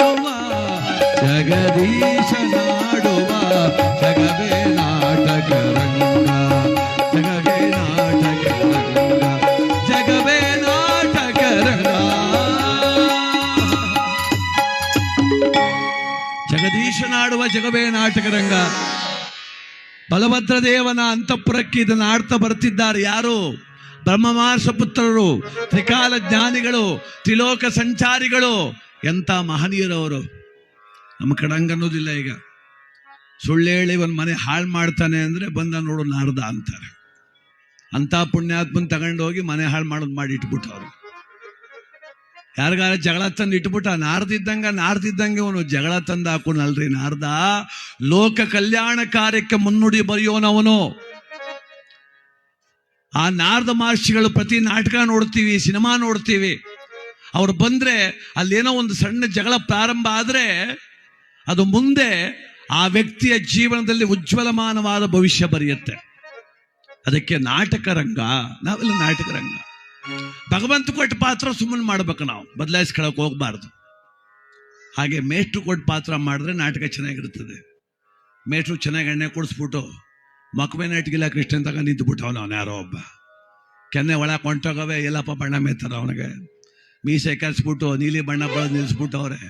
ನಾಡುವ ಜಗದೀಶ ನಾಡುವ, ಜಗವೇ ನಾಟಕ ರಂಗ, ಜಗವೇ ನಾಟಕ ರಂಗ, ಜಗವೇ ನಾಟಕ ರಂಗ. ಜಗದೀಶನಾಡುವ ಜಗವೇ ನಾಟಕ ರಂಗ. ಬಲಭದ್ರದೇವನ ಅಂತಃಪುರಕ್ಕೆ ಇದನ್ನು ಆಡ್ತಾ ಬರ್ತಿದ್ದಾರೆ ಯಾರು? ಬ್ರಹ್ಮಮಾಸ ಪುತ್ರರು, ತ್ರಿಕಾಲ ಜ್ಞಾನಿಗಳು, ತ್ರಿಲೋಕ ಸಂಚಾರಿಗಳು ಎಂತ ಮಹನೀಯರವರು. ನಮ್ಮ ಕಡಂಗ ಅನ್ನೋದಿಲ್ಲ ಈಗ. ಸುಳ್ಳೇಳಿ ಒಂದು ಮನೆ ಹಾಳು ಮಾಡ್ತಾನೆ ಅಂದ್ರೆ ಬಂದ ನೋಡು ನಾರ್ದ ಅಂತಾರೆ. ಅಂತ ಪುಣ್ಯಾತ್ಮನ ತಗೊಂಡು ಹೋಗಿ ಮನೆ ಹಾಳು ಮಾಡೋದು ಮಾಡಿ ಇಟ್ಬಿಟ್ಟವ್ರು. ಯಾರಿಗಾರ ಜಗಳ ತಂದು ಇಟ್ಬಿಟ್ಟ ನಾರ್ದಿದ್ದಂಗ ನಾರ್ದಿದ್ದಂಗೆ ಅವನು ಜಗಳ ತಂದು ಹಾಕೋನಲ್ರಿ ನಾರ್ದ. ಲೋಕ ಕಲ್ಯಾಣ ಕಾರ್ಯಕ್ಕೆ ಮುನ್ನುಡಿ ಬರೆಯೋನವನು. ಆ ನಾರದ ಮಹರ್ಷಿಗಳು ಪ್ರತಿ ನಾಟಕ ನೋಡ್ತೀವಿ, ಸಿನಿಮಾ ನೋಡ್ತೀವಿ. ಅವ್ರು ಬಂದ್ರೆ ಅಲ್ಲೇನೋ ಒಂದು ಸಣ್ಣ ಜಗಳ ಪ್ರಾರಂಭ ಆದ್ರೆ ಅದು ಮುಂದೆ ಆ ವ್ಯಕ್ತಿಯ ಜೀವನದಲ್ಲಿ ಉಜ್ವಲಮಾನವಾದ ಭವಿಷ್ಯ ಬರೆಯುತ್ತೆ. ಅದಕ್ಕೆ ನಾಟಕ ರಂಗ, ನಾವೆಲ್ಲ ನಾಟಕ ರಂಗ. ಭಗವಂತ ಕೊಟ್ಟ ಪಾತ್ರ ಸುಮ್ಮನೆ ಮಾಡ್ಬೇಕು ನಾವು, ಬದಲಾಯಿಸ್ಕೊಳಕ್ ಹೋಗ್ಬಾರ್ದು. ಹಾಗೆ ಮೇಷ್ಟ್ರು ಕೊಟ್ಟ ಪಾತ್ರ ಮಾಡಿದ್ರೆ ನಾಟಕ ಚೆನ್ನಾಗಿರ್ತದೆ ಮೇಷ್ಟ್ರು ಚೆನ್ನಾಗಿ ಎಣ್ಣೆ ಕುಡಿಸ್ಬಿಟ್ಟು ಮಕ್ವೆ ನಾಟಿಗಿಲ್ಲ ಕೃಷ್ಣ ತಗೊಂಡು ನಿಂತು ಬಿಟ್ಟವನು ಅವನು ಯಾರೋ ಒಬ್ಬ. ಕೆನ್ನೆ ಒಳ ಕೊಂಟೋಗವೆ, ಎಲ್ಲಪ್ಪ ಬಣ್ಣ ಮೇಯ್ತಾರ ಅವನಿಗೆ. ಮೀಸೆ ಕರೆಸ್ಬಿಟ್ಟು, ನೀಲಿ ಬಣ್ಣ ಬಳದು ನಿಲ್ಲಿಸ್ಬಿಟ್ಟವ್ರೆ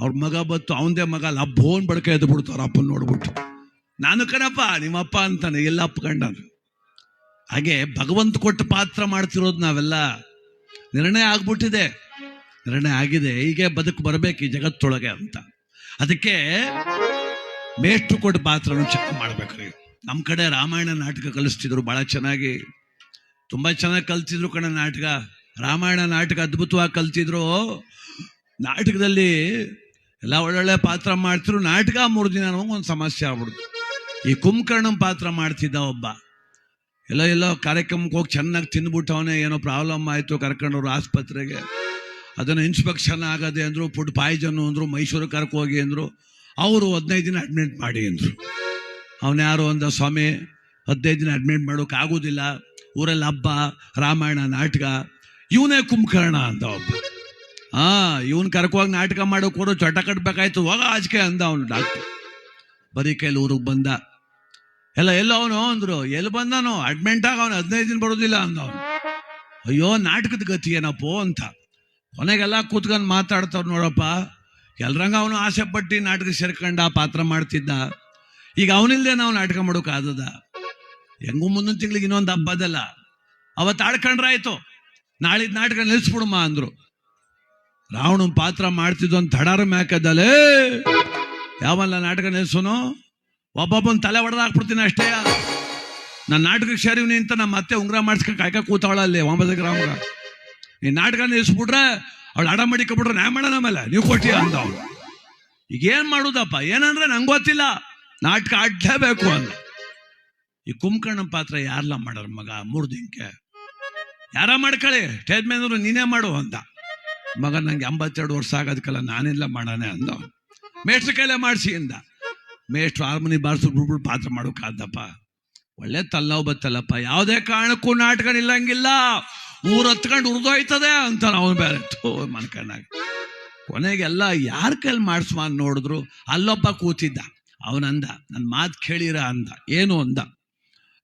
ಅವ್ರ. ಮಗ ಬತ್ತು, ಅವನದೇ ಮಗ ಲಬ್ಬೋನ್ ಬಡ್ಕ ಎದ್ದು ಬಿಡ್ತಾರ ಅಪ್ಪನ್ ನೋಡ್ಬಿಟ್ಟು. ನಾನು ಕಣಪ್ಪ, ನಿಮ್ಮಪ್ಪ ಅಂತಾನೆ, ಎಲ್ಲ ಅಪ್ಕೊಂಡನು ಹಾಗೆ ಭಗವಂತ ಕೊಟ್ಟ ಪಾತ್ರ ಮಾಡ್ತಿರೋದು ನಾವೆಲ್ಲ ನಿರ್ಣಯ ಆಗ್ಬಿಟ್ಟಿದೆ. ನಿರ್ಣಯ ಆಗಿದೆ, ಹೀಗೆ ಬದುಕು ಬರಬೇಕು ಈ ಜಗತ್ತೊಳಗೆ ಅಂತ. ಅದಕ್ಕೆ ಮೇಷ್ಟು ಕೊಟ್ಟ ಪಾತ್ರನು ಚೆಕ್ ಮಾಡ್ಬೇಕ್ರಿ. ನಮ್ಮ ಕಡೆ ರಾಮಾಯಣ ನಾಟಕ ಕಲಿಸ್ತಿದ್ರು, ಬಹಳ ಚೆನ್ನಾಗಿ. ತುಂಬಾ ಚೆನ್ನಾಗಿ ಕಲ್ತಿದ್ರು ಕಣ ನಾಟಕ. ರಾಮಾಯಣ ನಾಟಕ ಅದ್ಭುತವಾಗಿ ಕಲ್ತಿದ್ರು. ನಾಟಕದಲ್ಲಿ ಎಲ್ಲ ಒಳ್ಳೊಳ್ಳೆ ಪಾತ್ರ ಮಾಡ್ತಿದ್ರು. ನಾಟಕ ಮೂರು ದಿನ ಒಂದು ಸಮಸ್ಯೆ ಆಗ್ಬಿಡ್ತು. ಈ ಕುಂಭಕರ್ಣಂ ಪಾತ್ರ ಮಾಡ್ತಿದ್ದ ಒಬ್ಬ. ಎಲ್ಲ ಎಲ್ಲೋ ಕಾರ್ಯಕ್ರಮಕ್ಕೆ ಹೋಗಿ ಚೆನ್ನಾಗಿ ತಿಂದ್ಬಿಟ್ಟವನೇ ಏನೋ ಪ್ರಾಬ್ಲಮ್ ಆಯಿತು ಕರ್ಕೊಂಡವ್ರು ಆಸ್ಪತ್ರೆಗೆ. ಅದನ್ನು ಇನ್ಸ್ಪೆಕ್ಷನ್ ಆಗದೆ ಅಂದರು, ಫುಡ್ ಪಾಯ್ಜನ್ ಅಂದರು, ಮೈಸೂರು ಕರ್ಕೋಗಿ ಅಂದರು. ಅವರು ಹದಿನೈದು ದಿನ ಅಡ್ಮಿಟ್ ಮಾಡಿ ಅಂದರು. ಅವನ ಯಾರು ಅಂದ, ಸ್ವಾಮಿ, ಹದಿನೈದು ದಿನ ಅಡ್ಮಿಟ್ ಮಾಡೋಕ್ಕಾಗೋದಿಲ್ಲ ಊರಲ್ಲಿ ಹಬ್ಬ, ರಾಮಾಯಣ ನಾಟಕ ಇವನೇ ಕುಂಭಕರ್ಣ ಅಂತ ಒಬ್ಬ ಹಾ ಇವನ್ ಕರ್ಕೋಗಿ ನಾಟಕ ಮಾಡೋ ಕೊಡು ಚಟ ಕಟ್ಬೇಕಾಯ್ತು, ಹೋಗ ಆಚಕೆ ಅಂದ ಅವನು ಡಾಕ್ಟರ್ ಬರೀ ಕೈಲಿ ಊರಿಗೆ ಬಂದ. ಎಲ್ಲ ಎಲ್ಲ ಅವನು ಅಂದ್ರು, ಎಲ್ಲಿ ಬಂದನು ಅಡ್ಮಿಂಟ್ ಆಗ ಅವನು ಹದಿನೈದು ದಿನ ಬರೋದಿಲ್ಲ ಅಂದ ಅವನು. ಅಯ್ಯೋ, ನಾಟಕದ ಗತಿ ಏನಪ್ಪೋ ಅಂತ. ಕೊನೆಗೆಲ್ಲ ಕೂತ್ಕೊಂಡು ಮಾತಾಡ್ತಾವ್ ನೋಡಪ್ಪ. ಎಲ್ರಂಗ ಅವನು ಆಸೆ ಪಟ್ಟು ನಾಟಕ ಸೇರ್ಕೊಂಡ, ಪಾತ್ರ ಮಾಡ್ತಿದ್ದ. ಈಗ ಅವನಿಲ್ಲದೆ ನಾವು ನಾಟಕ ಮಾಡೋಕ್ಕಾದದ ಹೆಂಗೂ ಮುಂದಿನ ತಿಂಗಳಿಗೆ ಇನ್ನೊಂದು ಹಬ್ಬದಲ್ಲ. ಅವತ್ತು ಆಡ್ಕೊಂಡ್ರಾಯ್ತು. ನಾಳಿದ್ ನಾಟಕ ನಿಲ್ಸ್ಬಿಡಮ್ಮ ಅಂದ್ರು. ರಾವಣನ್ ಪಾತ್ರ ಮಾಡ್ತಿದ್ದು ಅಂತ ಧಡಾರ ಮ್ಯಾಕದಲ್ಲೇ ಯಾವಲ್ಲ ನಾಟಕ ನಿಲ್ಸೋನು? ಒಬ್ಬೊಬ್ಬನ ತಲೆ ಹೊಡೆದು ಹಾಕ್ಬಿಡ್ತೀನಿ ಅಷ್ಟೇ. ನನ್ನ ನಾಟಕಕ್ಕೆ ಸೇರಿವ್ನಿ ಅಂತ ನಮ್ಮ ಮತ್ತೆ ಉಂಗ್ರ ಮಾಡಿಸ್ಕೊಂಡು ಕಾಯ್ಕ ಕೂತಾವಳ ಅಲ್ಲಿ ಒಂಬತ್ತು ಗ್ರಾಮಗ. ಈ ನಾಟಕ ನಿಲ್ಸ್ಬಿಟ್ರೆ ಅವಳು ಅಡ ಮಾಡಿಕೊಬಿಟ್ರೆ ನಾ ಮಾಡೋಣ ನಮ್ಮಲ್ಲ. ನೀವು ಕೊಟ್ಟಿಯ ಅಂತ ಅವಳು. ಈಗ ಏನ್ ಮಾಡುದಪ್ಪ? ಏನಂದ್ರೆ ನಂಗೆ ಗೊತ್ತಿಲ್ಲ. ನಾಟಕ ಆಡ್ಲೇಬೇಕು ಅಂದ. ಈ ಕುಂಭಕರ್ಣ ಪಾತ್ರ ಯಾರಲ್ಲ ಮಾಡೋರು ಮಗ? ಮೂರು ದಿನಕ್ಕೆ ಯಾರ ಮಾಡ್ಕೊಳ್ಳಿ ಸ್ಟೇಜ್ ಮೇಲೆ ನೀನೇ ಮಾಡು ಅಂತ. ಮಗ ನಂಗೆ ಎಂಬತ್ತೆರಡು ವರ್ಷ ಆಗೋದಕ್ಕೆಲ್ಲ ನಾನೆಲ್ಲ ಮಾಡೋಣ ಅಂದ. ಮೇಷ್ಟ್ರ ಕೈಲೇ ಮಾಡಿಸಿ ಅಂದ. ಮೇಷ್ಟ್ರು ಹಾರ್ಮೋನಿ ಬಾರಿಸು ಬಿಡ್ಬಿಟ್ಟು ಪಾತ್ರ ಮಾಡೋಕ್ಕಾದಪ್ಪ ಒಳ್ಳೆ ತಲೆನೋವು ಬತ್ತಲ್ಲಪ್ಪ. ಯಾವುದೇ ಕಾರಣಕ್ಕೂ ನಾಟಕ ನಿಲ್ಲಂಗಿಲ್ಲ. ಊರ್ ಹತ್ಕೊಂಡು ಉರ್ದೋಯ್ತದೆ ಅಂತ ಅವನು ಬೇರೆ ಮನ್ಕಂಡಾಗ. ಕೊನೆಗೆಲ್ಲ ಯಾರ ಕೈಲಿ ಮಾಡಿಸುವ ನೋಡಿದ್ರು ಅಲ್ಲೊಬ್ಬ ಕೂತಿದ್ದ. ಅವನಂದ ನನ್ನ ಮಾತು ಕೇಳಿರ ಅಂದ. ಏನು? ಅಂದ.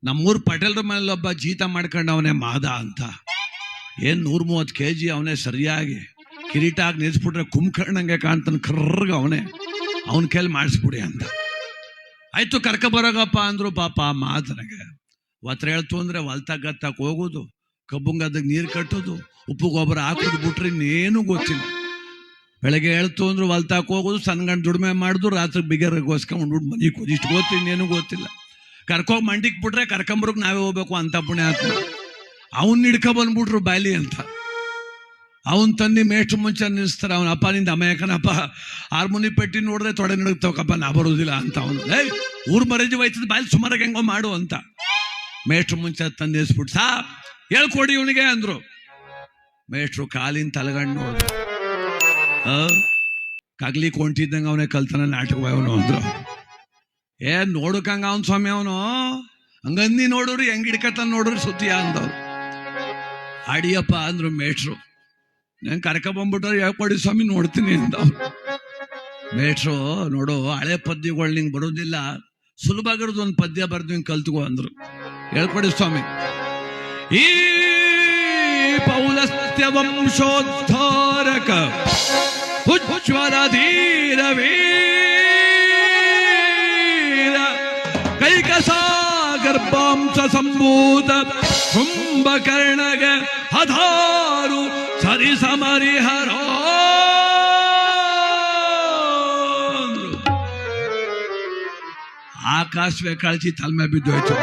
ನಮ್ಮೂರ್ ಪಟೇಲ್ರ ಮೇಲೊಬ್ಬ ಜೀತ ಮಾಡ್ಕೊಂಡು ಅವನೇ ಮಾದ ಅಂತ. ಏನ್ ನೂರ ಮೂವತ್ತು ಕೆ ಜಿ ಅವನೇ ಸರಿಯಾಗಿ ಕಿರೀಟ ಆಗಿ ನಿಲ್ಸ್ಬಿಟ್ರೆ ಕುಂಭಕರ್ಣಂಗೆ ಕಾಣ್ತಾನೆ ಕರ್ರಗ ಅವನೇ. ಅವನ ಕೈಲಿ ಮಾಡಿಸ್ಬಿಡಿ ಅಂತ. ಆಯ್ತು ಕರ್ಕ ಬರೋಗಪ್ಪ ಅಂದ್ರು ಪಾಪ ಮಾತನಗೆ ಒತ್ತರ ಹೇಳ್ತು ಅಂದ್ರೆ ಗತ್ತಾಕ್ ಹೋಗೋದು ಕಬ್ಬುಂಗದಕ್ಕೆ ನೀರು ಕಟ್ಟೋದು, ಉಪ್ಪು ಗೊಬ್ಬರ ಹಾಕೋದು ಬಿಟ್ರೆ ಇನ್ನೇನು ಗೊತ್ತಿಲ್ಲ. ಬೆಳಗ್ಗೆ ಹೇಳ್ತು ಅಂದ್ರೆ ಹೊಲ್ತಾಕ್ ಹೋಗೋದು, ಸಣ್ಣ ದುಡಿಮೆ ಮಾಡಿದ್ರು ರಾತ್ರಿ ಬಿಗರ್ಗೋಸ್ಕೊಂಡು ಮನೆ ಕೂದು ಇಷ್ಟು ಗೊತ್ತಿ ಇನ್ನೇನು ಗೊತ್ತಿಲ್ಲ. ಕರ್ಕೋಗಿ ಮಂಡಿಗೆ ಬಿಟ್ರೆ ಕರ್ಕೊಂಬರಕ್ ನಾವೇ ಹೋಗ್ಬೇಕು ಅಂತ ಪುಣ್ಯ ಆತ್ಮ. ಅವನ್ ಹಿಡ್ಕೊ ಬಂದ್ಬಿಟ್ರು ಬಾಲಿ ಅಂತ. ಅವನ್ ತಂದಿ ಮೇಷ್ಟ್ರು ಮುಂಚೆ ನಿಲ್ಲಿಸ್ತಾರೆ ಅವನ ಅಪ್ಪ ನಿಂದ ಅಮ್ಮಯ್ಯಕನಪ್ಪ ಹಾರ್ಮೋನಿ ಪೆಟ್ಟಿ ನೋಡಿದ್ರೆ ತೊಡೆ ನಡುಗ್ತಾವಕಪ್ಪ, ನಾ ಬರೋದಿಲ್ಲ ಅಂತ ಅವನು. ಏಯ್, ಊರ್ ಮರೇಜ್ ಹೋಯ್ತದ ಬಾಯಲ್ಲಿ ಸುಮಾರಾಗಿ ಹೆಂಗೋ ಮಾಡು ಅಂತ. ಮೇಷ್ಟ್ರು ಮುಂಚೆ ತಂದು ನಿಲ್ಲಿಸ್ಬಿಟ್ಟು ಸಾ, ಹೇಳ್ಕೊಡಿ ಇವನಿಗೆ, ಅಂದ್ರು. ಮೇಷ್ಟ್ರು ಕಾಲಿನ ತಲೆಗಣ್ಣು ನೋಡಿದ್ರು ಕಗ್ಲಿ ಕೊಂಟಿದ್ದಂಗೆ ಅವನೇ ಕಲ್ತನ ನಾಟಕ ಅವನು ಅಂದ್ರು. ಏ, ನೋಡಕಂಗ ಅವನ್ ಸ್ವಾಮಿ ಅವನು. ಹಂಗಂದಿ ನೋಡೋರು, ಹೆಂಗ್ ಹಿಡ್ಕತ್ತ ನೋಡ್ರಿ ಸುತ್ತಿಯ ಅಂದವ್ರು. ಅಡಿಯಪ್ಪ ಅಂದ್ರು ಮೇಟ್ರು ನಂಗೆ ಕರ್ಕ ಬಂದ್ಬಿಟ್ರೆ ಹೇಳ್ಕೊಡಿ ಸ್ವಾಮಿ ನೋಡ್ತೀನಿ ಅಂದ ಮೇಟ್ರು ನೋಡು, ಹಳೆ ಪದ್ಯಗಳು ನಿಂಗೆ ಬರೋದಿಲ್ಲ. ಸುಲಭ ಆಗಿರೋದು ಒಂದು ಪದ್ಯ ಬರ್ದು ಹಿಂಗೆ ಕಲ್ತ್ಕೋ ಅಂದ್ರು. ಹೇಳ್ಕೊಡಿ ಸ್ವಾಮಿ. ಈ ಪೌಲಸ್ತ್ಯ ವಂಶೋದ್ಧಾರಕ ಉಜ್ವಲ ಧೀರ ಗರ್ಭಾಂಶ ಸಂಭೂತ ಕುಂಭಕರ್ಣಗ ಹಧಾರು ಸರಿ ಸಮರಿಹರ. ಆಕಾಶವೇ ಕಳಚಿ ತಲ್ಮೆ ಬಿದ್ದೋಯ್ತು.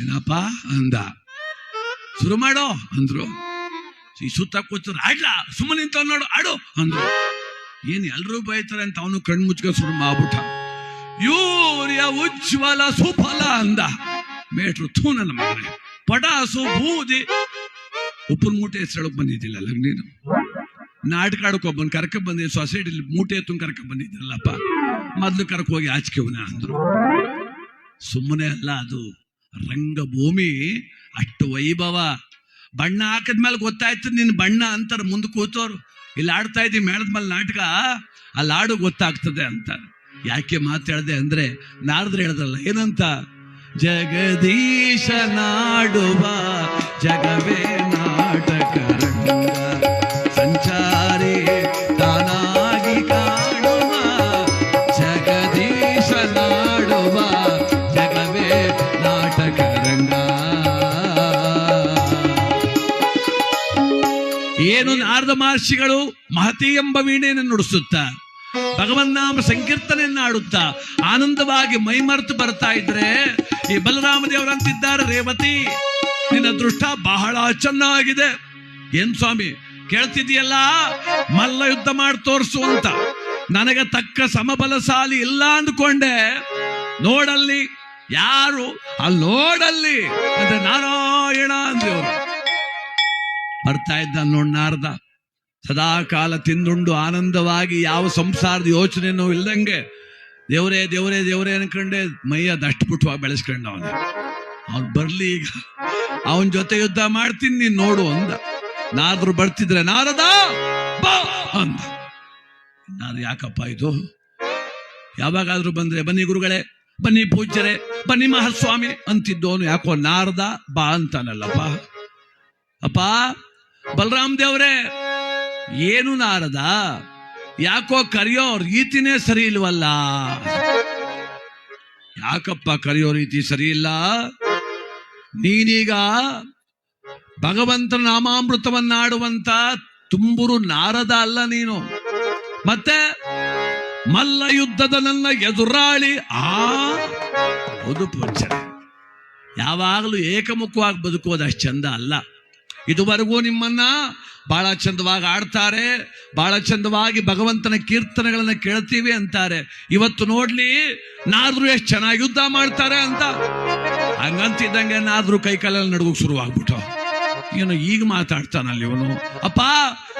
ಏನಪ್ಪ ಅಂದ. ಶುರು ಮಾಡೋ ಅಂದ್ರು. ಈ ಸುತ್ತ ಕೂತರು ಆಡ್ಲ ಸುಮ್ಮನೆ ನಿಂತ ನೋಡು, ಆಡು ಅಂದ್ರು. ಏನ್ ಎಲ್ರೂ ಬೈತಾರೆ ಅಂತ ಅವನು ಕಣ್ಣು ಮುಚ್ಕೊಂಡು ಶುರು ಮಾಡ್ಬಿಟ್ಟ. ಯೂರಿಯ ಉಜ್ವಲ ಸುಫಲ ಅಂದ. ಮೇಟ್ರು ಥೂ ನನ್ನ ಮಗನೇ. ಪಟಾಸು, ಬೂದಿ. ಉಪ್ಪಿನ ಮೂಟೆ ಹೆಸರೊಳಗೆ ಬಂದಿದ್ದಿಲ್ಲ ನೀನು ನಾಟಕ ಆಡಕ್ ಒಬ್ಬನ್ ಕರ್ಕ ಬಂದಿ ಸೊಸೈಟಿಲಿ ಮೂಟೆ ತುಂಬ ಕರ್ಕ ಬಂದಿದ್ರಲ್ಲಪ್ಪ ಮೊದ್ಲು ಕರ್ಕ ಹೋಗಿ ಆಚಿಕೆವನ ಅಂದ್ರು. ಸುಮ್ಮನೆ ಅಲ್ಲ ಅದು, ರಂಗಭೂಮಿ, ಅಷ್ಟು ವೈಭವ. ಬಣ್ಣ ಹಾಕಿದ್ಮೇಲೆ ಗೊತ್ತಾಯ್ತು ನಿನ್ನ ಬಣ್ಣ ಅಂತಾರೆ ಮುಂದೆ ಕೂತೋರು. ಇಲ್ಲಿ ಆಡ್ತಾ ಇದ್ದೀವಿ ಮೇಳದ ಮೇಲೆ ನಾಟಕ. ಅಲ್ಲಿ ಆಡು ಗೊತ್ತಾಗ್ತದೆ ಅಂತ. ಯಾಕೆ ಮಾತಾಡ್ದೆ ಅಂದ್ರೆ ನಾರದ್ರು ಹೇಳದ್ರಲ್ಲ, ಏನಂತ? ಜಗದೀಶ ನಾಡುವ ಜಗವೇ ನಾಟಕ ಸಂಚಾರಿ ತಾನಾಗಿ ಜಗದೀಶ ನಾಡುವ ಜಗವೇ ನಾಟಕ ರಂಗ. ಏನು ನಾರದ ಮಹರ್ಷಿಗಳು ಮಹತಿ ಎಂಬ ವೀಣೆಯನ್ನು ನುಡಿಸುತ್ತಾ? ಭಗವನ್ನಾಮ ಸಂಕೀರ್ತನೆಯನ್ನ ಆಡುತ್ತಾ ಆನಂದವಾಗಿ ಮೈಮರೆತು ಬರ್ತಾ ಇದ್ರೆ ಈ ಬಲರಾಮ ದೇವರಂತಿದ್ದಾರೆ ರೇವತಿ, ನಿನ್ನ ದೃಷ್ಟ ಬಹಳ ಚೆನ್ನಾಗಿದೆ. ಏನ್ ಸ್ವಾಮಿ ಕೇಳ್ತಿದ್ಯಲ್ಲ ಮಲ್ಲ ಯುದ್ಧ ಮಾಡಿ ತೋರಿಸು ಅಂತ. ನನಗೆ ತಕ್ಕ ಸಮಬಲ ಸಾಲಿ ಇಲ್ಲ ಅಂದ್ಕೊಂಡೆ. ನೋಡಲ್ಲಿ, ಯಾರು? ಅಲ್ಲಿ ನೋಡಲ್ಲಿ ಅಂದ್ರೆ ನಾರಾಯಣ ಅಂದ್ರೆ ಬರ್ತಾ ಇದ್ದ ನೋಡ್ ನಾರದ. ಸದಾ ಕಾಲ ತಿಂದುಂಡು ಆನಂದವಾಗಿ ಯಾವ ಸಂಸಾರದ ಯೋಚನೆನೂ ಇಲ್ದಂಗೆ, ದೇವರೇ ದೇವರೇ ದೇವರೇ ಅನ್ಕೊಂಡೆ ಮೈಯ ದಷ್ಟಪುಟ್ಟವಾಗಿ ಬೆಳೆಸ್ಕೊಂಡ ಅವನು. ಅವ್ನು ಬರ್ಲಿ ಈಗ. ಅವನ ಜೊತೆ ಯುದ್ಧ ಮಾಡ್ತೀನಿ, ನೀನ್ ನೋಡು ಅಂದ. ನಾದ್ರು ಬರ್ತಿದ್ರೆ ನಾರದ ಬಾ ಅಂದ. ನಾನು ಯಾಕಪ್ಪ ಇದು? ಯಾವಾಗಾದ್ರೂ ಬಂದ್ರೆ ಬನ್ನಿ ಗುರುಗಳೇ, ಬನ್ನಿ ಪೂಜ್ಯರೇ, ಬನ್ನಿ ಮಹಾಸ್ವಾಮಿ ಅಂತಿದ್ದವನು ಯಾಕೋ ನಾರದ ಬಾ ಅಂತಾನಲ್ಲಪ್ಪ. ಅಪ್ಪ, ಬಲರಾಮ್ ದೇವ್ರೆ ಏನು ನಾರದ? ಯಾಕೋ ಕರೆಯೋ ರೀತಿನೇ ಸರಿ ಇಲ್ವಲ್ಲ ಯಾಕಪ್ಪ ಕರೆಯೋ ರೀತಿ ಸರಿ ಇಲ್ಲ ನೀನೀಗ ಭಗವಂತನ ನಾಮಾಮೃತವನ್ನಾಡುವಂತ ತುಂಬುರು ನಾರದ ಅಲ್ಲ ನೀನು. ಮತ್ತೆ ಮಲ್ಲ ಯುದ್ಧದ ನನ್ನ ಎದುರಾಳಿ ಆ ಪೂಜ್ಯರೇ ಯಾವಾಗಲೂ ಏಕಮುಖವಾಗಿ ಬದುಕೋದು ಅಷ್ಟು ಚಂದ ಅಲ್ಲ. ಇದುವರೆಗೂ ನಿಮ್ಮನ್ನ ಬಹಳ ಚಂದವಾಗಿ ಆಡ್ತಾರೆ ಬಹಳ ಚಂದವಾಗಿ ಭಗವಂತನ ಕೀರ್ತನೆಗಳನ್ನ ಕೇಳ್ತೀವಿ ಅಂತಾರೆ. ಇವತ್ತು ನೋಡ್ಲಿ ನಾದ್ರು ಎಷ್ಟು ಚೆನ್ನಾಗಿ ಯುದ್ಧ ಮಾಡ್ತಾರೆ ಅಂತ. ಹಂಗಂತಿದ್ದಂಗೆ ನಾದ್ರು ಕೈ ಕಾಲಲ್ಲಿ ಶುರು ಶುರುವಾಗ್ಬಿಟ್ಟು ಏನು ಈಗ ಮಾತಾಡ್ತಾನಲ್ಲಿ ಇವನು. ಅಪ್ಪ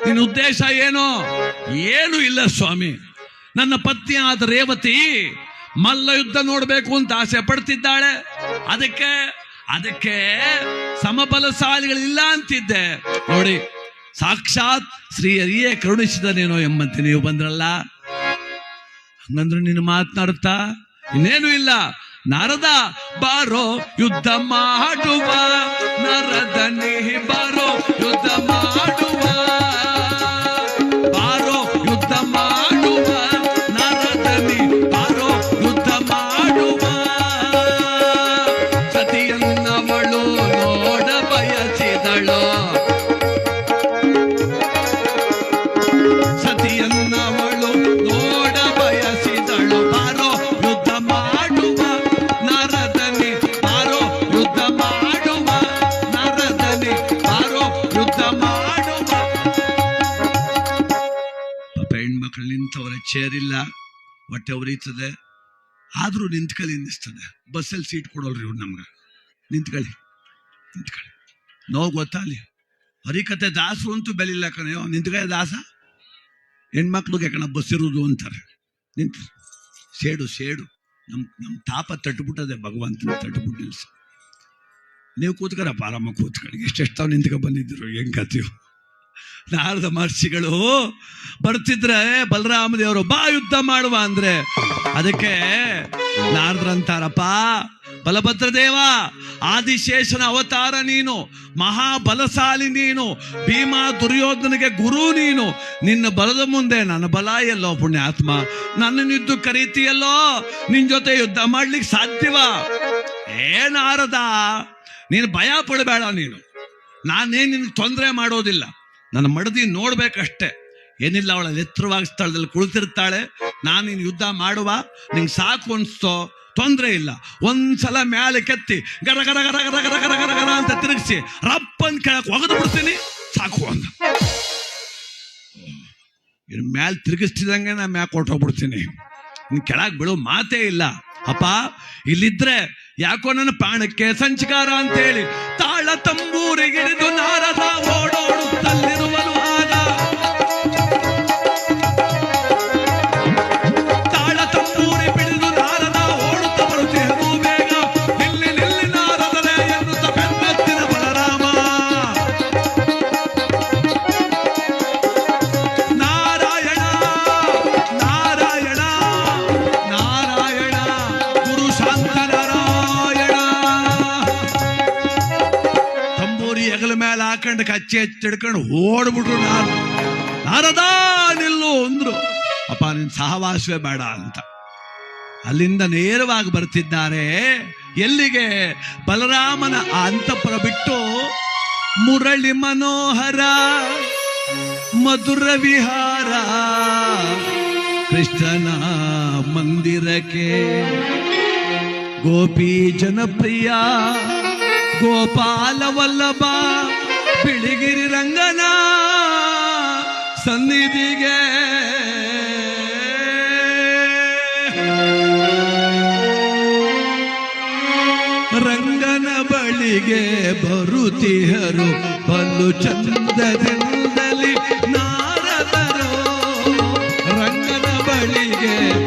ನಿನ್ನ ಉದ್ದೇಶ ಏನು? ಏನು ಇಲ್ಲ ಸ್ವಾಮಿ. ನನ್ನ ಪತ್ನಿ ಆದ ರೇವತಿ ಮಲ್ಲ ಯುದ್ಧ ನೋಡ್ಬೇಕು ಅಂತ ಆಸೆ ಪಡ್ತಿದ್ದಾಳೆ. ಅದಕ್ಕೆ ಅದಕ್ಕೆ ಸಮಬಲಶಾಲಿಗಳಿಲ್ಲ ಅಂತಿದ್ದೆ. ನೋಡಿ, ಸಾಕ್ಷಾತ್ ಶ್ರೀ ಹರಿಯೇ ಕರುಣಿಸಿದನೇನೋ ಎಂಬಂತೆ ನೀವು ಬಂದ್ರಲ್ಲ? ಹಂಗಂದ್ರೆ ನೀನು ಮಾತನಾಡುತ್ತಾ? ಇನ್ನೇನು ಇಲ್ಲ. ನಾರದ ಬಾರೋ, ಯುದ್ಧ ಮಾಡುವ. ನರದ ನೀ ಬಾರೋ, ಯುದ್ಧ ಮಾಡುವ. ಇಲ್ಲ ಹೊಟ್ಟೆ ಉರಿತದೆ ಆದ್ರೂ ನಿಂತ್ಕೊಳ್ಳಿ ಅನ್ನಿಸ್ತದೆ. ಬಸ್ಸಲ್ಲಿ ಸೀಟ್ ಕೊಡೋಲ್ರಿ ಇವ್ರು ನಮ್ಗೆ. ನಿಂತ್ಕೊಳ್ಳಿ ನಿಂತ್ಕೊಳ್ಳಿ ನೋವು ಗೊತ್ತಾ ಅಲ್ಲಿ? ಹರಿಕತೆ ದಾಸರು ಅಂತೂ ಬೆಲಿಲ್ಲ ಕಣೆ. ನಿಂತ್ಕೊಳ್ಳಿ ದಾಸ? ಹೆಣ್ಮಕ್ಳಿಗೆ ಕಣ ಬಸ್ ಇರುವುದು ಅಂತಾರೆ. ನಿಂತು, ಸೇಡು ಸೇಡು. ನಮ್ಮ ನಮ್ ತಾಪ ತಟ್ಬಿಟ್ಟದೆ, ಭಗವಂತನ ತಟ್ಬಿಟ್ಟು ನಿಲ್ಸ. ನೀವು ಕೂತ್ಕರಪ್ಪ ಆರಾಮ ಕೂತ್ಕೊಳ್ಳಿ. ಎಷ್ಟೆಷ್ಟು ತಾವು ನಿಂತ್ಕೊ ಬಂದಿದ್ರು ಹೆಂಗ್ ನಾರದ ಮಹರ್ಷಿಗಳು ಬರ್ತಿದ್ರೆ ಬಲರಾಮ ದೇವರು ಬಾ ಯುದ್ಧ ಮಾಡುವ ಅಂದ್ರೆ. ಅದಕ್ಕೆ ನಾರದ್ರಂತಾರಪ್ಪ ಬಲಭದ್ರ ದೇವ, ಆದಿಶೇಷನ ಅವತಾರ ನೀನು, ಮಹಾಬಲಶಾಲಿ ನೀನು, ಭೀಮ ದುರ್ಯೋಧನಿಗೆ ಗುರು ನೀನು. ನಿನ್ನ ಬಲದ ಮುಂದೆ ನನ್ನ ಬಲ ಎಲ್ಲೋ ಪುಣ್ಯಾತ್ಮ ನನ್ನನ್ನಿದ್ದು ಕರೀತಿಯಲ್ಲೋ ನಿನ್ ಜೊತೆ ಯುದ್ಧ ಮಾಡ್ಲಿಕ್ಕೆ ಸಾಧ್ಯವಾ? ಏನಾರದ ನೀನು ಭಯ ಪಡಬೇಡ ನೀನು. ನಾನೇನು ನಿನ್ಗೆ ತೊಂದರೆ ಮಾಡೋದಿಲ್ಲ. ನನ್ನ ಮಡದಿ ನೋಡ್ಬೇಕಷ್ಟೆ. ಏನಿಲ್ಲ, ಅವಳ ಎತ್ತರವಾಗಿ ಸ್ಥಳದಲ್ಲಿ ಕುಳಿತಿರ್ತಾಳೆ. ನಾನು ನೀನು ಯುದ್ಧ ಮಾಡುವ, ನಿಂಗೆ ಸಾಕು ಅನ್ಸ್ತೋ ತೊಂದರೆ ಇಲ್ಲ. ಒಂದ್ಸಲ ಮ್ಯಾಲೆ ಕೆತ್ತಿ, ಗರ ಗರ ಗರ ಗರ ಗರ ಗರ ಗರ ಗರ ಅಂತ ತಿರುಗಿಸಿ ರಪ್ಪನ್ ಕೆಳಕ್ ಒಗೆದು ಬಿಡ್ತೀನಿ. ಸಾಕು ಅಂದ. ಇನ್ನು ಮ್ಯಾಲೆ ತಿರುಗಿಸ್ತಿದಂಗೆ ನಾ ಮ್ಯಾಕ್ ಕೊಟ್ಟೋಗ್ಬಿಡ್ತೀನಿ ಇನ್ನು ಕೆಳಗೆ ಬಿಡೋ ಮಾತೇ ಇಲ್ಲ. ಅಪ್ಪ, ಇಲ್ಲಿದ್ರೆ ಯಾಕೋ ನನ್ನ ಪ್ರಾಣಕ್ಕೆ ಸಂಚಕಾರ ಅಂತೇಳಿ ತಾಳ ತಂಬೂರಿಗಿಡಿದು ನಾರದ ಹಚ್ಚಿ ಓಡ್ಬಿಟ್ರು ನಾನು ನಾರದ ನಿಲ್ಲು ಅಂದ್ರು. ಅಪ್ಪ, ನಿನ್ ಸಹವಾಸವೇ ಬೇಡ ಅಂತ. ಅಲ್ಲಿಂದ ನೇರವಾಗಿ ಬರ್ತಿದ್ದಾರೆ. ಎಲ್ಲಿಗೆ? ಬಲರಾಮನ ಅಂತಃಪುರ ಬಿಟ್ಟು ಮುರಳಿ ಮನೋಹರ, ಮಧುರ ವಿಹಾರ, ಕೃಷ್ಣನ ಮಂದಿರಕ್ಕೆ. ಗೋಪಿ ಜನಪ್ರಿಯ, ಗೋಪಾಲ ವಲ್ಲಭ ಬಿಳಿಗಿರಿ ರಂಗನ ಸನ್ನಿಧಿಗೆ. ರಂಗನ ಬಳಿಗೆ ಬರುತ್ತಿಹರು ಬಂದು ಚಂದದಿಂದಲಿ ನಾರದರು. ರಂಗನ ಬಳಿಗೆ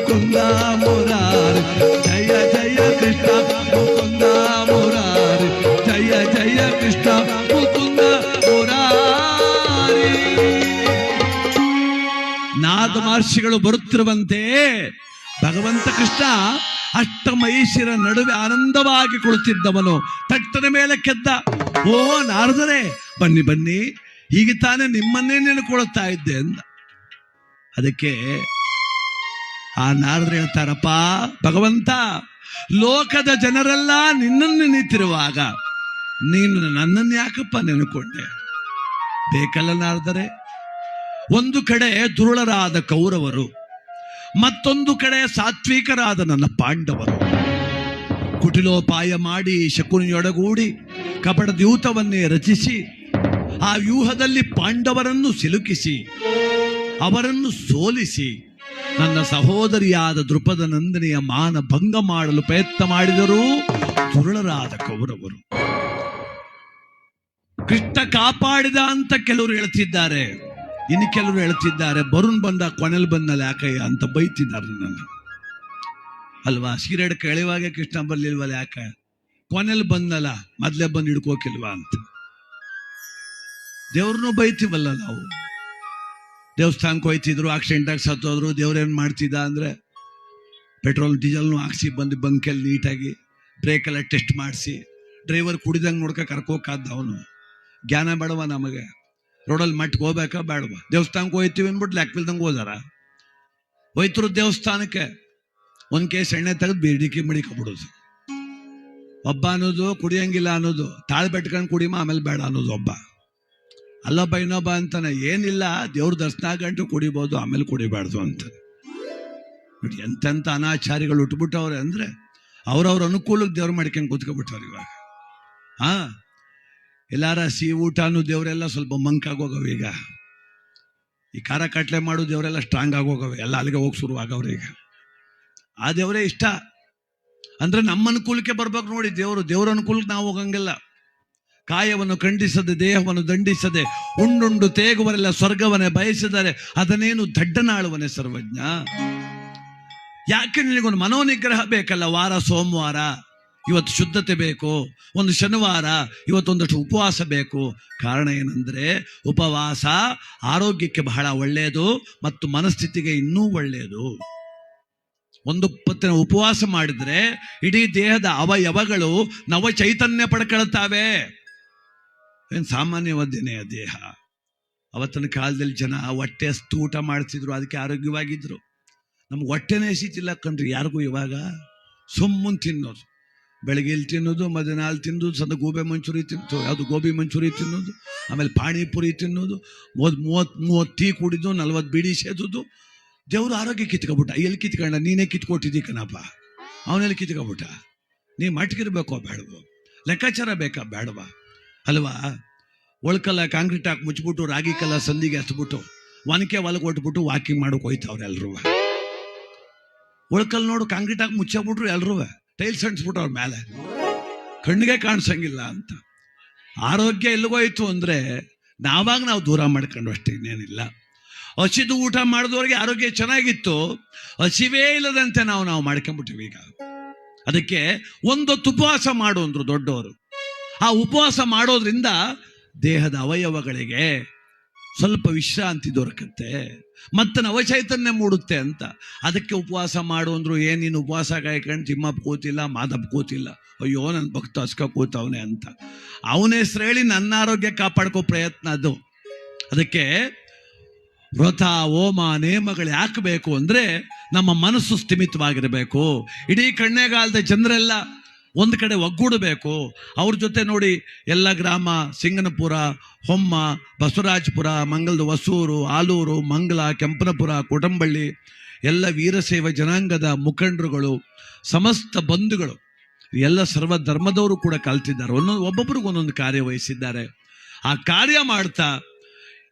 ಮುಕುಂದ ಮುರಾರಿ. ಜಯ ಜಯ ಕೃಷ್ಣ, ಮುಕುಂದ ಮುರಾರಿ. ಜಯ ಜಯ ಕೃಷ್ಣ, ಮುಕುಂದ ಮುರಾರಿ. ನಾದ ಮಹರ್ಷಿಗಳು ಬರುತ್ತಿರುವಂತೆ ಭಗವಂತ ಕೃಷ್ಣ ಅಷ್ಟ ಅಷ್ಟಮೈಷಿರ ನಡುವೆ ಆನಂದವಾಗಿ ಕುಳಿತಿದ್ದವನು. ತಟ್ಟನ ಮೇಲೆ ಕೆದ್ದ. ಓ ನಾರದರೆ, ಬನ್ನಿ ಬನ್ನಿ. ಹೀಗೆ ತಾನೇ ನಿಮ್ಮನ್ನೇ ನೆನಕೊಳ್ಳುತ್ತಾ ಇದ್ದೆ ಅಂದ. ಅದಕ್ಕೆ ಆ ನಾರದ್ರು ಹೇಳ್ತಾರಪ್ಪ, ಭಗವಂತ, ಲೋಕದ ಜನರೆಲ್ಲ ನಿನ್ನನ್ನು ನಿಂತಿರುವಾಗ ನೀನು ನನ್ನನ್ನು ಯಾಕಪ್ಪ ನೆನ್ಕೊಂಡೆ? ಬೇಕಲ್ಲ ನಾರದರೆ? ಒಂದು ಕಡೆ ದುರುಳರಾದ ಕೌರವರು, ಮತ್ತೊಂದು ಕಡೆ ಸಾತ್ವಿಕರಾದ ನನ್ನ ಪಾಂಡವರು. ಕುಟಿಲೋಪಾಯ ಮಾಡಿ ಶಕುನಿಯೊಡಗೂಡಿ ಕಪಟ ದ್ಯೂತವನ್ನೇ ರಚಿಸಿ, ಆ ವ್ಯೂಹದಲ್ಲಿ ಪಾಂಡವರನ್ನು ಸಿಲುಕಿಸಿ, ಅವರನ್ನು ಸೋಲಿಸಿ ನನ್ನ ಸಹೋದರಿಯಾದ ದೃಪದ ನಂದಿನಿಯ ಮಾನ ಭಂಗ ಮಾಡಲು ಪ್ರಯತ್ನ ಮಾಡಿದರೂ ದುರುಳರಾದ ಕೌರವರು. ಕೃಷ್ಣ ಕಾಪಾಡಿದ ಅಂತ ಕೆಲವರು ಹೇಳ್ತಿದ್ದಾರೆ. ಇನ್ನು ಕೆಲವರು ಹೇಳ್ತಿದ್ದಾರೆ, ಬರುಣ್ ಬಂದ, ಕೊನೆಲ್ ಬಂದಲ್ಲ ಯಾಕಯ್ಯ ಅಂತ ಬೈತಿದ್ದಾರೆ ನನ್ನ ಅಲ್ವಾ? ಸೀರೆಡ್ ಕಳೆಯುವಾಗ ಕೃಷ್ಣ ಬರ್ಲಿಲ್ವಲ್ಲ ಯಾಕೆ ಕೊನೆಲ್ ಬಂದಲ್ಲ, ಮೊದ್ಲೇ ಬಂದು ಹಿಡ್ಕೋಕಿಲ್ವಾ ಅಂತ. ದೇವ್ರನ್ನೂ ಬೈತೀವಲ್ಲ ನಾವು. ದೇವಸ್ಥಾನಕ್ಕೆ ಹೋಯ್ತಿದ್ರು ಆಕ್ಸಿಡೆಂಟ್ ಆಗಿ ಸತ್ತೋದ್ರು, ದೇವ್ರೇನು ಮಾಡ್ತಿದ್ದ ಅಂದರೆ ಪೆಟ್ರೋಲ್ ಡೀಸೆಲ್ನು ಹಾಕ್ಸಿ ಬಂದು ಬಂಕಲ್ಲಿ ನೀಟಾಗಿ ಬ್ರೇಕೆಲ್ಲ ಟೆಸ್ಟ್ ಮಾಡಿಸಿ ಡ್ರೈವರ್ ಕುಡಿದಂಗೆ ನೋಡ್ಕ ಕರ್ಕೋಕಾದ ಅವನು. ಜ್ಞಾನ ಬೇಡವ ನಮಗೆ? ರೋಡಲ್ಲಿ ಮಟ್ಟಿಗೆ ಹೋಗ್ಬೇಕಾ ಬೇಡವಾ? ದೇವಸ್ಥಾನಕ್ಕೆ ಹೋಯ್ತೀವಿ ಅಂದ್ಬಿಟ್ಟು ಲೆಕ್ಕವಿಲ್ದಂಗೆ ಹೋದಾರ. ಹೋಯ್ತರು ದೇವಸ್ಥಾನಕ್ಕೆ ಒಂದು ಕೇಸ್ ಎಣ್ಣೆ ತೆಗೆದು ಬೇಡಿಕೆ ಮಡಿಕೊಬಿಡೋದು ಒಬ್ಬ ಅನ್ನೋದು ಕುಡಿಯಂಗಿಲ್ಲ ಅನ್ನೋದು ತಾಳ್ ಬೆಟ್ಕೊಂಡು ಕುಡಿಮ ಆಮೇಲೆ ಬೇಡ ಅನ್ನೋದು ಒಬ್ಬ. ಅಲ್ಲೊಬ್ಬ ಇನ್ನೊಬ್ಬ ಅಂತಾನೆ, ಏನಿಲ್ಲ, ದೇವ್ರ ದರ್ಶನ ಗಂಟು ಕುಡಿಬೋದು, ಆಮೇಲೆ ಕುಡಿಬಾರ್ದು ಅಂತ. ಬಟ್ ಎಂತೆಂಥ ಅನಾಚಾರಿಗಳು ಉಟ್ಬಿಟ್ಟವ್ರೆ ಅಂದ್ರೆ, ಅವ್ರವ್ರ ಅನುಕೂಲಕ್ಕೆ ದೇವ್ರು ಮಾಡ್ಕೊಂಡು ಕೂತ್ಕೊಬಿಟ್ಟವ್ರು ಇವಾಗ. ಹಾಂ ಎಲ್ಲಾರ ಸಿಹಿ ಊಟನು ದೇವರೆಲ್ಲ ಸ್ವಲ್ಪ ಮಂಕಾಗೋಗವ ಈಗ. ಈ ಖಾರ ಕಟ್ಲೆ ಮಾಡು ದೇವರೆಲ್ಲ ಸ್ಟ್ರಾಂಗ್ ಆಗೋಗವೆ ಎಲ್ಲ ಅಲ್ಲಿಗೆ ಹೋಗಿ ಶುರು ಆಗವ್ರೆ ಈಗ. ಆ ದೇವರೇ ಇಷ್ಟ. ಅಂದ್ರೆ ನಮ್ಮ ಅನುಕೂಲಕ್ಕೆ ಬರ್ಬೇಕು ನೋಡಿ, ದೇವರು, ದೇವ್ರ ಅನುಕೂಲಕ್ಕೆ ನಾವು ಹೋಗಂಗಿಲ್ಲ. ಕಾಯವನ್ನು ಖಂಡಿಸದೆ, ದೇಹವನ್ನು ದಂಡಿಸದೆ ಉಂಡುಂಡು ತೇಗುವರೆಲ್ಲ ಸ್ವರ್ಗವನ್ನೇ ಬಯಸಿದರೆ ಅದನ್ನೇನು ದಡ್ಡನಾಳುವನೆ ಸರ್ವಜ್ಞ? ಯಾಕೆ ನಿನಗೊಂದು ಮನೋನಿಗ್ರಹ ಬೇಕಲ್ಲ ವಾರ, ಸೋಮವಾರ? ಇವತ್ತು ಶುದ್ಧತೆ ಬೇಕು, ಒಂದು ಶನಿವಾರ, ಇವತ್ತೊಂದಷ್ಟು ಉಪವಾಸ ಬೇಕು. ಕಾರಣ ಏನಂದ್ರೆ, ಉಪವಾಸ ಆರೋಗ್ಯಕ್ಕೆ ಬಹಳ ಒಳ್ಳೆಯದು ಮತ್ತು ಮನಸ್ಥಿತಿಗೆ ಇನ್ನೂ ಒಳ್ಳೆಯದು. ಒಂದು ಪತ್ತಿನ ಉಪವಾಸ ಮಾಡಿದ್ರೆ ಇಡೀ ದೇಹದ ಅವಯವಗಳು ನವ ಚೈತನ್ಯ ಪಡ್ಕೊಳ್ತಾವೆ. ಏನ್ ಸಾಮಾನ್ಯವಾದ್ದೇನೆಯ ದೇಹ. ಅವತ್ತಿನ ಕಾಲದಲ್ಲಿ ಜನ ಹೊಟ್ಟೆ ಅಷ್ಟು ಊಟ ಮಾಡ್ತಿದ್ರು, ಅದಕ್ಕೆ ಆರೋಗ್ಯವಾಗಿದ್ರು. ನಮ್ಗೆ ಹೊಟ್ಟೆನೇ ಎಸಿತಿಲ್ಲ ಕಣ್ರಿ, ಯಾರಿಗೂ ಇವಾಗ? ಸುಮ್ಮನೆ ತಿನ್ನೋದು. ಬೆಳಗ್ಗೆ ಇಲ್ಲಿ ತಿನ್ನೋದು, ಮಧ್ಯಾಹ್ನ ಅಲ್ಲಿ ತಿನ್ನೋದು ಗೋಬಿ ಮಂಚೂರಿ ತಿಂತು ಯಾವುದು ಗೋಬಿ ಮಂಚೂರಿ ತಿನ್ನೋದು, ಆಮೇಲೆ ಪಾನಿಪುರಿ ತಿನ್ನೋದು ಮೂವತ್ ಮೂವತ್ ಮೂವತ್ತು ಟೀ ಕುಡಿದು, ನಲ್ವತ್ತು ಬಿಡಿ ಸೇದುದು. ದೇವರು ಆರೋಗ್ಯ ಕಿತ್ಕೊಬಿಟ್ಟ. ಎಲ್ಲಿ ಕಿತ್ಕೊಂಡ? ನೀನೇ ಕಿತ್ಕೊಟ್ಟಿದ್ದೀ ಕಣಪ್ಪ. ಅವನೆಲ್ಲಿ ಕಿತ್ಕೊಬಿಟ್ಟ? ನೀ ಮಟ್ಗಿರ್ಬೇಕೋ ಬೇಡವೋ ಲೆಕ್ಕಾಚಾರ ಬೇಕಾ ಬೇಡವಾ ಅಲ್ವಾ? ಒಳ್ಕಲ್ಲ ಕಾಂಕ್ರೀಟ್ ಹಾಕಿ ಮುಚ್ಚಿಬಿಟ್ಟು, ರಾಗಿ ಕಲ್ಲ ಸಂದಿಗೆ ಹಚ್ಬಿಟ್ಟು ಒನಕೆ ಹೊಲಕ್ಕೆ ಕೊಟ್ಬಿಟ್ಟು ವಾಕಿಂಗ್ ಮಾಡೋಕೆ ಹೋಯ್ತು ಎಲ್ರೂ ಒಳ್ಕಲ್ ನೋಡು, ಕಾಂಕ್ರೀಟ್ ಹಾಕಿ ಮುಚ್ಚಾಕ್ಬಿಟ್ರು ಎಲ್ರೂ ಟೈಲ್ಸ್ ಅಂಟಿಸ್ಬಿಟ್ಟು ಅವ್ರ ಮೇಲೆ ಕಣ್ಣಿಗೆ ಕಾಣಿಸಂಗಿಲ್ಲ ಅಂತ. ಆರೋಗ್ಯ ಎಲ್ಲಿಗೋಯ್ತು ಅಂದ್ರೆ, ನಾವಾಗ ನಾವು ದೂರ ಮಾಡ್ಕೊಂಡು ಅಷ್ಟೇ, ಇನ್ನೇನಿಲ್ಲ. ಹಸಿದು ಊಟ ಮಾಡಿದವ್ರಿಗೆ ಆರೋಗ್ಯ ಚೆನ್ನಾಗಿತ್ತು, ಹಸಿವೇ ಇಲ್ಲದಂತೆ ನಾವು ನಾವು ಮಾಡ್ಕೊಂಡ್ಬಿಟ್ಟಿವಿ ಈಗ. ಅದಕ್ಕೆ ಒಂದು ತುಪವಾಸ ಮಾಡು ಅಂದರು ದೊಡ್ಡವರು ಆ ಉಪವಾಸ ಮಾಡೋದ್ರಿಂದ ದೇಹದ ಅವಯವಗಳಿಗೆ ಸ್ವಲ್ಪ ವಿಶ್ರಾಂತಿ ದೊರಕುತ್ತೆ. ಮತ್ತೆ ನವಚೈತನ್ಯ ಮೂಡುತ್ತೆ ಅಂತ. ಅದಕ್ಕೆ ಉಪವಾಸ ಮಾಡು ಅಂದ್ರು ಏನೇನು ಉಪವಾಸ ಕಾಯ್ಕೊಂಡು ತಿಮ್ಮಪ್ಪ ಕೂತಿಲ್ಲ ಮಾದಪ್ಪ ಕೂತಿಲ್ಲ. ಅಯ್ಯೋ ನನ್ನ ಭಕ್ತ ಹಸ್ಕ ಕೂತವನೆ ಅಂತ. ಅವನ ಹೇಳಿ ನನ್ನ ಆರೋಗ್ಯ ಕಾಪಾಡ್ಕೋ ಪ್ರಯತ್ನ ಅದು. ಅದಕ್ಕೆ ವ್ರತ ಓಮ ನೇಮಗಳು ಯಾಕಬೇಕು ಅಂದ್ರೆ ನಮ್ಮ ಮನಸ್ಸು ಸ್ಥಿಮಿತವಾಗಿರಬೇಕು. ಇಡೀ ಕಣ್ಣೆಗಾಲದ ಜನರೆಲ್ಲ ಒಂದು ಕಡೆ ಒಗ್ಗೂಡಬೇಕು. ಅವ್ರ ಜೊತೆ ನೋಡಿ ಎಲ್ಲ ಗ್ರಾಮ, ಸಿಂಗನಪುರ, ಹೊಮ್ಮ, ಬಸವರಾಜಪುರ, ಮಂಗಲದ ಹೊಸೂರು, ಆಲೂರು, ಮಂಗಲ, ಕೆಂಪನಪುರ, ಕೊಟಂಬಳ್ಳಿ, ಎಲ್ಲ ವೀರಶೈವ ಜನಾಂಗದ ಮುಖಂಡರುಗಳು, ಸಮಸ್ತ ಬಂಧುಗಳು, ಎಲ್ಲ ಸರ್ವ ಧರ್ಮದವರು ಕೂಡ ಕಲ್ತಿದ್ದಾರೆ. ಒಂದೊಂದು ಒಬ್ಬೊಬ್ರಿಗೆ ಒಂದೊಂದು ಕಾರ್ಯ ವಹಿಸಿದ್ದಾರೆ. ಆ ಕಾರ್ಯ ಮಾಡ್ತಾ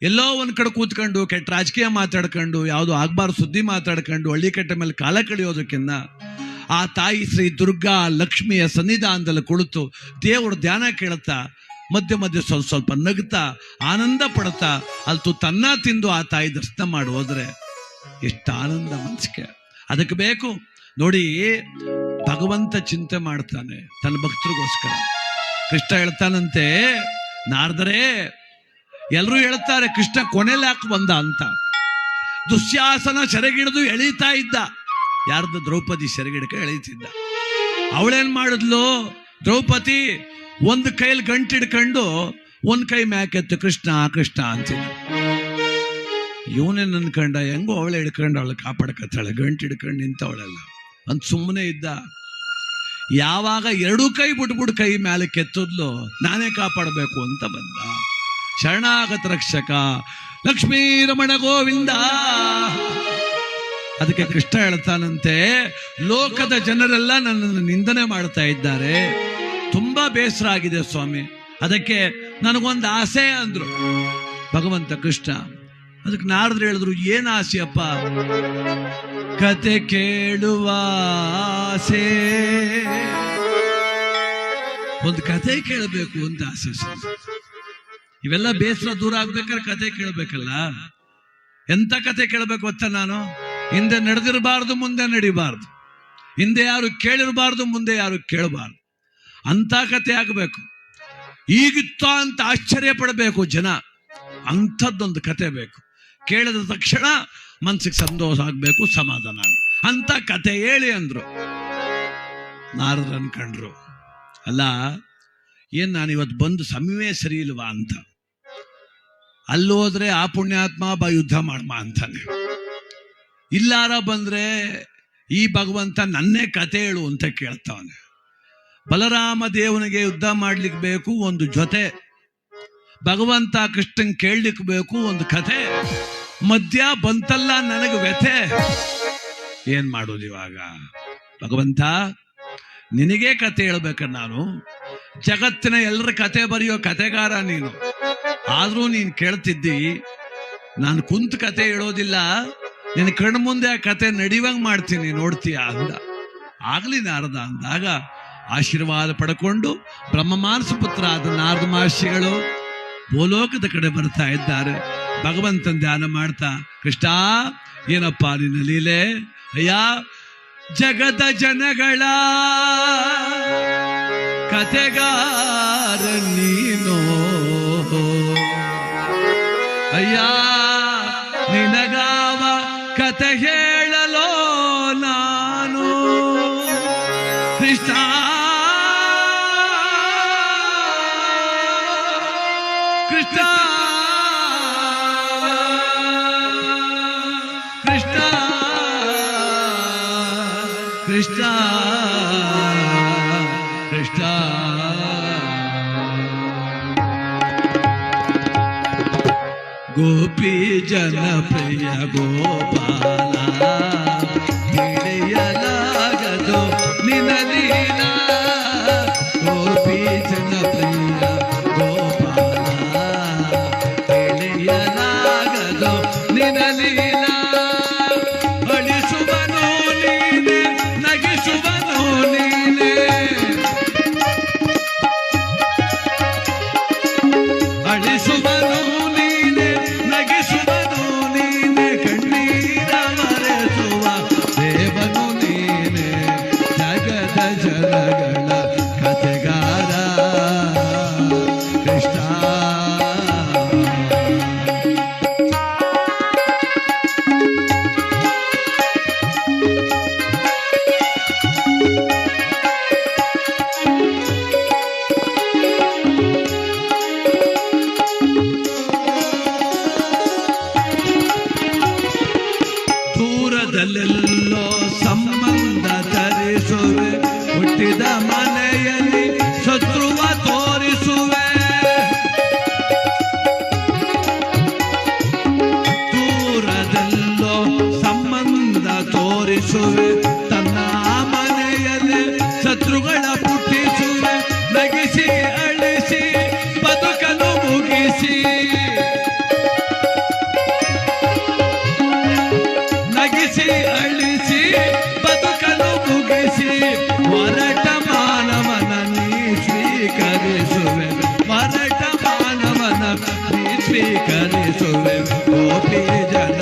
ಎಲ್ಲೋ ಒಂದು ಕಡೆ ಕೂತ್ಕೊಂಡು ಕೆಟ್ಟ ರಾಜಕೀಯ ಮಾತಾಡ್ಕೊಂಡು, ಯಾವುದೋ ಆಗ್ಬಾರ್ದು ಸುದ್ದಿ ಮಾತಾಡ್ಕೊಂಡು, ಹಳ್ಳಿ ಕಟ್ಟೆ ಮೇಲೆ ಕಾಲ ಕಳೆಯೋದಕ್ಕಿಂತ ಆ ತಾಯಿ ಶ್ರೀ ದುರ್ಗಾ ಲಕ್ಷ್ಮಿಯ ಸನ್ನಿಧಾನದಲ್ಲಿ ಕುಳಿತು ದೇವರ ಧ್ಯಾನ ಕೇಳುತ್ತಾ, ಮಧ್ಯೆ ಮಧ್ಯೆ ಸ್ವಲ್ಪ ಸ್ವಲ್ಪ ನಗ್ತಾ, ಆನಂದ ಪಡುತ್ತಾ, ಅಲ್ತು ತನ್ನ ತಿಂದು ಆ ತಾಯಿ ದರ್ಶನ ಮಾಡಿ ಹೋದ್ರೆ ಎಷ್ಟು ಆನಂದ ಮನಸ್ಸಿಗೆ. ಅದಕ್ಕೆ ಬೇಕು, ನೋಡಿ, ಭಗವಂತ ಚಿಂತೆ ಮಾಡ್ತಾನೆ, ತನ್ನ ಭಕ್ತರಿಗೋಸ್ಕರ. ಕೃಷ್ಣ ಹೇಳ್ತಾನಂತೆ, ನಾರದರೆ ಎಲ್ಲರೂ ಹೇಳ್ತಾರೆ, ಕೃಷ್ಣ ಕೊನೆಯಲ್ಲಿ ಯಾಕೆ ಬಂದ ಅಂತ. ದುಶ್ಯಾಸನ ಸೆರೆಗಿಡಿದು ಎಳೀತಾ ಇದ್ದ. ಯಾರ್ದು ದ್ರೌಪದಿ ಸೆರೆಗಿಡಕ ಎಳೀತಿದ್ದ ಅವಳೇನ್ ಮಾಡಿದ್ಲು? ದ್ರೌಪದಿ ಒಂದು ಕೈಲಿ ಗಂಟು ಹಿಡ್ಕೊಂಡು ಒಂದು ಕೈ ಮ್ಯಾಕೆತ್ತು, ಕೃಷ್ಣ ಕೃಷ್ಣ ಅಂತಿದ್ದ. ನನ್ನ ಅನ್ಕಂಡ ಹೆಂಗೋ ಅವಳೆ ಹಿಡ್ಕೊಂಡು ಅವಳು ಕಾಪಾಡ್ಕತ್ತಾಳೆ ಗಂಟು ಹಿಡ್ಕೊಂಡು ನಿಂತವಳೆಲ್ಲ. ಅಂತ ಸುಮ್ಮನೆ ಇದ್ದ. ಯಾವಾಗ ಎರಡೂ ಕೈ ಬಿಟ್ಬಿಟ್ಟು ಕೈ ಮೇಲೆ ಕೆತ್ತದ್ಲು ನಾನೇ ಕಾಪಾಡಬೇಕು ಅಂತ ಬಂದ. ಶರಣಾಗತ ರಕ್ಷಕ ಲಕ್ಷ್ಮೀ ರಮಣ ಗೋವಿಂದ. ಅದಕ್ಕೆ ಕೃಷ್ಣ ಹೇಳ್ತಾನಂತೆ, ಲೋಕದ ಜನರೆಲ್ಲ ನನ್ನನ್ನು ನಿಂದನೆ ಮಾಡ್ತಾ ಇದ್ದಾರೆ. ತುಂಬಾ ಬೇಸರ ಆಗಿದೆ ಸ್ವಾಮಿ. ಅದಕ್ಕೆ ನನಗೊಂದು ಆಸೆ ಅಂದ್ರು. ಭಗವಂತ ಕೃಷ್ಣ, ಅದಕ್ಕೆ ನಾರದ್ರು ಹೇಳಿದ್ರು, ಏನ್ ಆಸೆಯಪ್ಪ ಕತೆ ಕೇಳುವ ಆಸೆ. ಒಂದು ಕತೆ ಕೇಳಬೇಕು ಅಂತ ಆಸೆ. ಇವೆಲ್ಲ ಬೇಸರ ದೂರ ಆಗ್ಬೇಕಾದ್ರೆ ಕತೆ ಕೇಳಬೇಕಲ್ಲ. ಎಂತ ಕತೆ ಕೇಳಬೇಕು ಗೊತ್ತಾ ನಾನು? ಹಿಂದೆ ನಡೆದಿರಬಾರ್ದು, ಮುಂದೆ ನಡಿಬಾರ್ದು. ಹಿಂದೆ ಯಾರು ಕೇಳಿರಬಾರ್ದು, ಮುಂದೆ ಯಾರು ಕೇಳಬಾರ್ದು. ಅಂತ ಕತೆ ಆಗಬೇಕು. ಈಗಿತ್ತ ಅಂತ ಆಶ್ಚರ್ಯ ಪಡಬೇಕು ಜನ. ಅಂಥದ್ದೊಂದು ಕತೆ ಬೇಕು. ಕೇಳಿದ ತಕ್ಷಣ ಮನ್ಸಿಗೆ ಸಂತೋಷ ಆಗ್ಬೇಕು, ಸಮಾಧಾನ ಆಗ್ಬೇಕು. ಅಂತ ಕತೆ ಹೇಳಿ ಅಂದ್ರು. ನಾರದ್ರು ಅನ್ಕಂಡ್ರು, ಅಲ್ಲ, ಏನ್ ನಾನು ಇವತ್ತು ಬಂದು ಸಮಯವೇ ಸರಿ ಇಲ್ವಾ ಅಂತ? ಅಲ್ಲೋದ್ರೆ ಆ ಪುಣ್ಯಾತ್ಮ ಬಾ, ಯುದ್ಧ ಮಾಡ್ಮ ಅಂತಾನೆ ಇಲ್ಲಾರ ಬಂದ್ರೆ ಈ ಭಗವಂತ ನನ್ನೇ ಕತೆ ಹೇಳು ಅಂತ ಕೇಳ್ತಾವನೆ ಬಲರಾಮ ದೇವನಿಗೆ ಯುದ್ಧ ಮಾಡ್ಲಿಕ್ಕೆ ಬೇಕು ಒಂದು ಜೊತೆ. ಭಗವಂತ ಕೃಷ್ಣನ್ ಕೇಳಲಿಕ್ಕೆ ಬೇಕು ಒಂದು ಕಥೆ ಮಧ್ಯ ಬಂತಲ್ಲ ನನಗೆ ವ್ಯಥೆ. ಏನ್ ಮಾಡೋದು ಇವಾಗ? ಭಗವಂತ, ನಿನಗೇ ಕತೆ ಹೇಳ್ಬೇಕ ನಾನು. ಜಗತ್ತಿನ ಎಲ್ಲರ ಕತೆ ಬರೆಯೋ ಕತೆಗಾರ ನೀನು. ಆದರೂ ನೀನು ಕೇಳ್ತಿದ್ದಿ. ನಾನು ಕುಂತ ಕತೆ ಹೇಳೋದಿಲ್ಲ. ನಿನ್ನ ಕಣ್ಣು ಮುಂದೆ ಆ ಕತೆ ನಡಿವಂಗ್ ಮಾಡ್ತೀನಿ, ನೋಡ್ತೀಯ ಅಂದ. ಆಗ್ಲಿ ನಾರದ ಅಂದಾಗ ಆಶೀರ್ವಾದ ಪಡ್ಕೊಂಡು ಬ್ರಹ್ಮಮಾನಸ ಪುತ್ರ ಆದ ನಾರದ ಮಹರ್ಷಿಗಳು ಭೂಲೋಕದ ಕಡೆ ಬರ್ತಾ ಇದ್ದಾರೆ. ಭಗವಂತನ ಧ್ಯಾನ ಮಾಡ್ತಾ, ಕೃಷ್ಣ, ಏನಪ್ಪ ನಿನ್ನ ಲೀಲೆ? ಅಯ್ಯ, ಜಗದ ಜನಗಳ ಕತೆಗಾರ ನೀನು? ಕೃಷ್ಣ ಕೃಷ್ಣ ಗೋಪಿ ಜನ ಪ್ರಿಯ ಗೋಪಾಲ ಹಿಡಿಯಲಾಗದು ನಿನ ತೋರಿಸುವೆ ತನ್ನ ಮನೆಯಲ್ಲಿ ಶತ್ರುಗಳ ಪುಟ್ಟಿಸುವೆ ನಗಿಸಿ ಅಳಿಸಿ ಬದುಕಲು ಮುಗಿಸಿ ನಗಿಸಿ ಅಳಿಸಿ ಬದುಕಲು ಮುಗಿಸಿ ಹೊರಟ ಮಾನವನ ನೀ ಸ್ವೀಕರಿಸುವೆ ಹೊರಟ ಮಾನವನ ನೀ ಸ್ವೀಕರಿಸುವೆ ಗೋಪಿ ಜನ